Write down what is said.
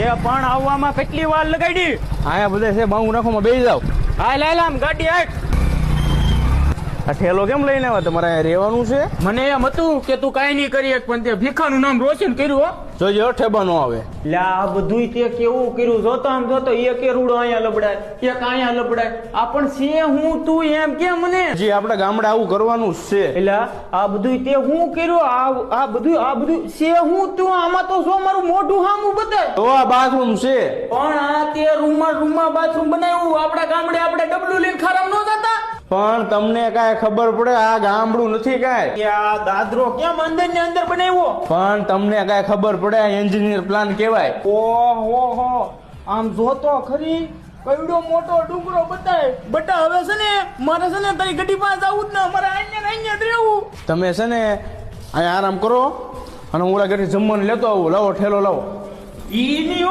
તે પણ આવવામાં કેટલી વાર લગાડી? આયા બધા છે બાઉ નખોમાં બેસી જાવ હા લે લે આમ ગાડી હાક આ ઠેલો કેમ લઈને આવ્યા? તમારે અહીંયા રહેવાનું છે? મને એમ હતું કે તું કઈ નહીં કરી એક પણ તે ભીખાનું નામ રોશન કર્યું હો. જોજો ઠેબા નો આવે. લે આ બધુંય તે કેવું કર્યું? જોતો આમ જોતો એક એ રૂડો અહીંયા લબડાય એક અહીંયા લબડાય. આ પણ છે હું તું એમ કે મને? જી આપણે ગામડે આવું કરવાનું છે. એટલે આ બધુંય તે હું કર્યું? આ આ બધું આ બધું છે હું તું? આમાં તો શું મારું મોઢું હામું બતાય. તો આ બાથરૂમ છે. પણ આ તે રૂમમાં રૂમમાં બાથરૂમ બનાવ્યું આપણા પણ તમને કાંઈ ખબર પડે આ ગામડું નથી કાંઈ? કે આ દાદરો કેમ મંદિરની અંદર બનાવ્યો? પણ તમને કાંઈ ખબર પડે આ એન્જિનિયર પ્લાન કહેવાય. ઓહો હો. આમ જોતો ખરી કઈડો મોટો ડુંગરો બતાય. બટા હવે છે ને મારે છે ને તારી ગડી પાસે આવું જ ના મારે અહીંયા અહીંયા જ રહેવું. તમે છે ને અહીંયા આરામ કરો અને હું ઓલા ઘરે જમવાનું લેતો આવું. લાવો ઠેલો લાવો. ઈ નહીં